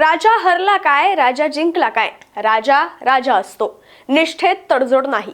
राजा हरला काय? राजा जिंकला काय? राजा राजा असतो. निष्ठेत तडजोड नाही.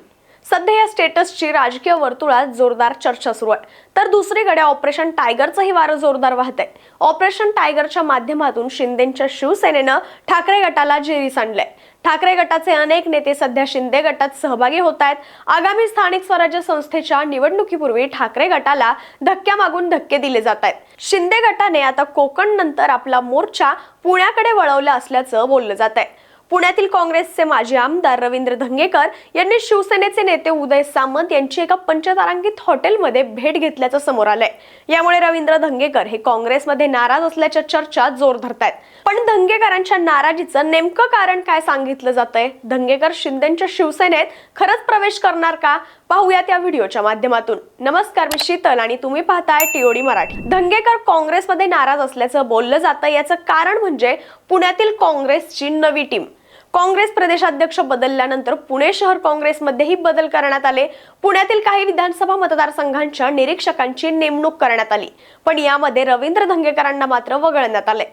सध्या या स्टेटसची राजकीय वर्तुळात जोरदार चर्चा सुरू आहे. तर दुसरीकडे ऑपरेशन टायगरचंही वारं जोरदार वाहत आहे. ऑपरेशन टायगरच्या माध्यमातून शिंदेच्या शिवसेनेनं ठाकरे गटाला जेरीस आणलंय. ठाकरे गटाचे अनेक नेते सध्या शिंदे गटात सहभागी होत आहेत. आगामी स्थानिक स्वराज्य संस्थेच्या निवडणुकीपूर्वी ठाकरे गटाला धक्क्या मागून धक्के दिले जात आहेत. शिंदे गटाने आता कोकण नंतर आपला मोर्चा पुण्याकडे वळवला असल्याचं बोललं जात आहे. पुण्यातील काँग्रेसचे माजी आमदार रवींद्र धंगेकर यांनी शिवसेनेचे नेते उदय सामंत यांची एका पंचतारांकित हॉटेलमध्ये भेट घेतल्याचं समोर आलंय. यामुळे रवींद्र धंगेकर हे काँग्रेसमध्ये नाराज असल्याच्या चर्चा जोर धरतायत. पण धंगेकरांच्या नाराजीचं नेमकं कारण काय सांगितलं जातंय? धंगेकर शिंदेच्या शिवसेनेत खरंच प्रवेश करणार का? पाहूयात या व्हिडिओच्या माध्यमातून. नमस्कार मी शीतल आणि तुम्ही पाहताय टीओडी मराठी. धंगेकर काँग्रेसमध्ये नाराज असल्याचं बोललं जातं याचं कारण म्हणजे पुण्यातील काँग्रेसची नवी टीम. काँग्रेस प्रदेशाध्यक्ष बदलल्यानंतर पुणे शहर काँग्रेसमध्येही बदल करण्यात आले. पुण्यातील काही विधानसभा मतदारसंघांच्या निरीक्षकांची नेमणूक करण्यात आली. पण यामध्ये रवींद्र धंगेकरांना मात्र वगळण्यात आले.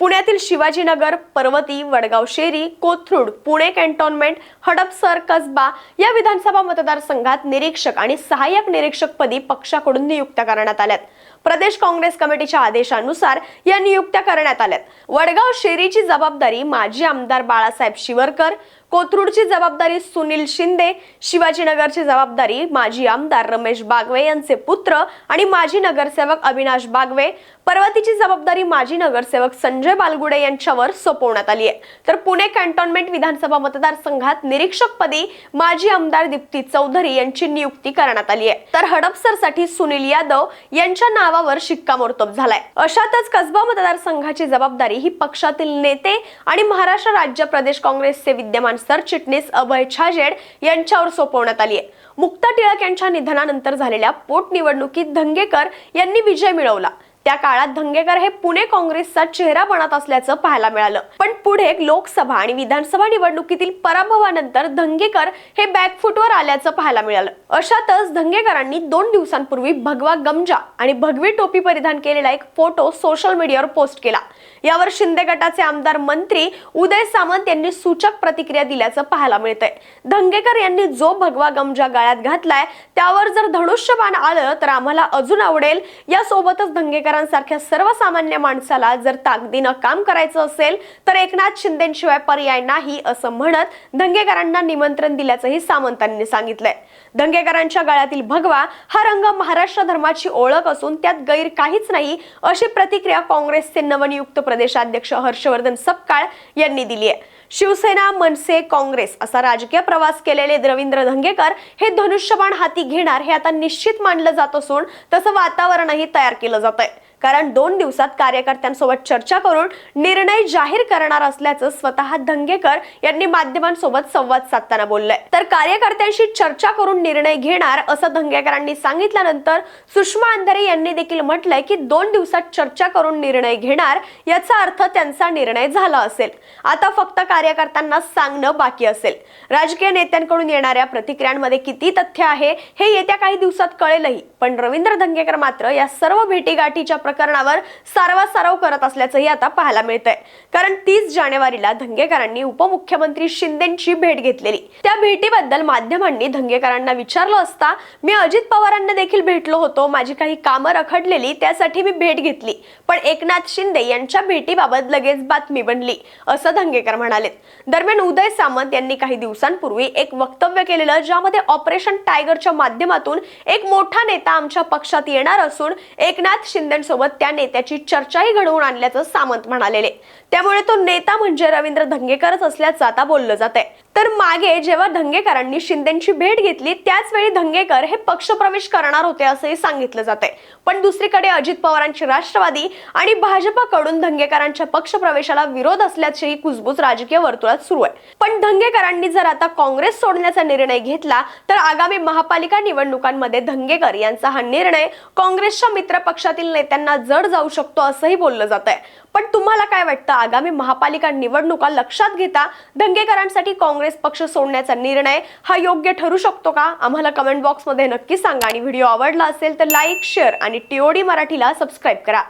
पुण्यातील शिवाजीनगर पर्वती वडगाव शेरी कोथरूड पुणे कॅन्टोन्मेंट हडपसर कसबा या विधानसभा मतदारसंघात निरीक्षक आणि सहाय्यक निरीक्षक पदी पक्षाकडून नियुक्त्या करण्यात आल्यात. प्रदेश काँग्रेस कमिटीच्या आदेशानुसार या नियुक्त्या करण्यात आल्यात. वडगाव शेरीची जबाबदारी माजी आमदार बाळासाहेब शिवरकर कोथरूडची जबाबदारी सुनील शिंदे शिवाजीनगरची जबाबदारी माजी आमदार रमेश बागवे यांचे पुत्र आणि माजी नगरसेवक अविनाश बागवे पर्वतीची जबाबदारी माजी नगरसेवक संजय बालगुडे यांच्यावर सोपवण्यात आली आहे. तर पुणे कॅन्टोन्मेंट विधानसभा मतदारसंघात निरीक्षकपदी माजी आमदार दीप्ती चौधरी यांची नियुक्ती करण्यात आली आहे. तर हडपसरसाठी सुनील यादव यांच्या नाव नावावर शिक्कामोर्तब झालाय. अशातच कसबा मतदारसंघाची जबाबदारी ही पक्षातील नेते आणि महाराष्ट्र राज्य प्रदेश काँग्रेसचे विद्यमान सरचिटणीस अभय छाजेड यांच्यावर सोपवण्यात आली आहे. मुक्ता टिळक यांच्या निधनानंतर झालेल्या पोटनिवडणुकीत धंगेकर यांनी विजय मिळवला. त्या काळात धंगेकर हे पुणे काँग्रेसचा चेहरा बनत असल्याचं पाहायला मिळालं. पण पुढे लोकसभा आणि विधानसभा निवडणुकीतील पराभवानंतर धंगेकर हे बॅकफुटवर आल्याचं पाहायला मिळालं. अशातच धंगेकरांनी दोन दिवसांपूर्वी भगवा गमजा आणि भगवी टोपी परिधान केलेला एक फोटो सोशल मीडियावर पोस्ट केला. यावर शिंदे गटाचे आमदार मंत्री उदय सामंत यांनी सूचक प्रतिक्रिया दिल्याचं पाहायला मिळतंय. धंगेकर यांनी जो भगवा गमजा गळ्यात घातलाय त्यावर जर धनुष्यबाण आलं तर आम्हाला अजून आवडेल. यासोबतच धंगेकरांसारख्या सर्वसामान्य माणसाला जर ताकदीनं काम करायचं असेल तर एकनाथ शिंदेशिवाय पर्याय नाही असं म्हणत दंगेकरांना निमंत्रण दिल्याचंही सामंतांनी सांगितलंय. दंगेकरांच्या गळ्यातील भगवा हा रंग महाराष्ट्र धर्माची ओळख असून त्यात गैर काहीच नाही अशी प्रतिक्रिया काँग्रेसचे नवनियुक्त प्रदेशाध्यक्ष हर्षवर्धन सपकाळ यांनी दिली आहे. शिवसेना मनसे काँग्रेस असा राजकीय प्रवास केलेले रवींद्र धंगेकर हे धनुष्यबाण हाती घेणार हे आता निश्चित मानलं जात असून तसं वातावरणही तयार केलं जात आहे कारण दोन दिवसात कार्यकर्त्यांसोबत चर्चा करून निर्णय जाहीर करणार असल्याचं स्वतः धंगेकर यांनी माध्यमांसोबत संवाद साधताना बोललंय. तर कार्यकर्त्यांशी चर्चा करून निर्णय घेणार असं धंगेकरांनी सांगितल्यानंतर सुषमा अंधारे यांनी देखील म्हटलंय की दोन दिवसात चर्चा करून निर्णय घेणार याचा अर्थ त्यांचा निर्णय झाला असेल. आता फक्त कार्यकर्त्यांना सांगणं बाकी असेल. राजकीय नेत्यांकडून येणाऱ्या प्रतिक्रियांमध्ये किती तथ्य आहे हे येत्या काही दिवसात कळेलही. पण रवींद्र धंगेकर मात्र या सर्व भेटीगाठीच्या प्रकरणावर सारवासारव करत असल्याचंही आता पाहायला मिळतंय. कारण तीस जानेवारीला धंगेकरांनी उपमुख्यमंत्री शिंदेची भेट घेतलेली. त्या भेटीबद्दल माध्यमांनी धंगेकरांना विचारलं असता मी अजित पवारांना देखील भेटलो होतो. माझी काही कामं रखडलेली त्यासाठी मी भेट घेतली. पण एकनाथ शिंदे यांच्या भेटीबाबत लगेच बातमी बनली असं धंगेकर म्हणाले दरम्यान उदय सामंत यांनी काही दिवसांपूर्वी एक वक्तव्य केलेलं ज्यामध्ये ऑपरेशन टायगरच्या माध्यमातून एक मोठा नेता आमच्या पक्षात येणार असून एकनाथ शिंदेसोबत त्या नेत्याची चर्चाही घडवून आणल्याचं सामंत म्हणालेले. त्यामुळे तो नेता म्हणजे रवींद्र धंगेकरच असल्याचं आता बोललं जात आहे तर मागे जेव्हा धंगेकरांनी शिंदेची भेट घेतली त्याच वेळी धंगेकर हे पक्षप्रवेश करणार होते असंही सांगितलं जात आहे पण दुसरीकडे अजित पवारांची राष्ट्रवादी आणि भाजपाकडून धंगेकरांच्या पक्षप्रवेशाला विरोध असल्याचीही कुजबूज राजकीय वर्तुळात सुरू आहे. पण धंगेकरांनी जर आता काँग्रेस सोडण्याचा निर्णय घेतला तर आगामी महापालिका निवडणुकांमध्ये धंगेकर यांचा हा निर्णय काँग्रेसच्या मित्र पक्षातील नेत्यांना जड जाऊ शकतो असंही बोललं जात आहे पण तुम्हाला काय वाटतं? आगामी महापालिका निवडणुका लक्षात घेता धंगेकरांसाठी काँग्रेस काँग्रेस पक्ष सोडण्याचा निर्णय हा योग्य ठरू शकतो का? आम्हाला कमेंट बॉक्समध्ये नक्की सांगा आणि व्हिडिओ आवडला असेल तर लाईक शेअर आणि टीओडी मराठीला सबस्क्राईब करा.